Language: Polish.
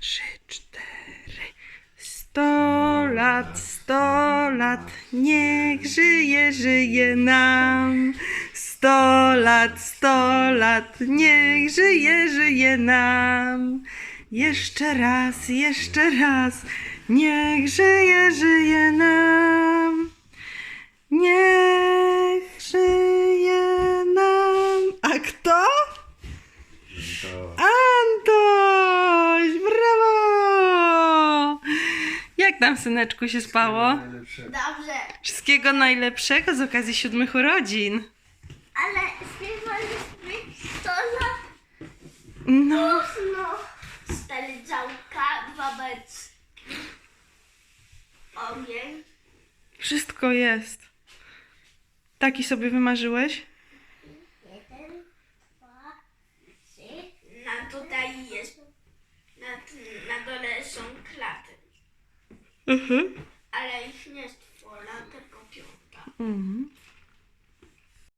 trzy, cztery. Sto lat, sto lat, niech żyje, żyje nam. Sto lat, sto lat, niech żyje, żyje nam. Jeszcze raz, jeszcze raz, niech żyje, żyje nam. Niech żyje nam. A kto? To... A tam, syneczku, się spało? Dobrze, Wszystkiego najlepszego z okazji siódmych urodzin. ale śpiewaliśmy to lat No, późno. Stary działka, dwa beczki, ogień. wszystko jest. Taki sobie wymarzyłeś? Jeden, dwa, trzy. Na tutaj jest, na, na dole są klaty, Mhm. ale ich nie jest czwora, tylko piąta. Mhm.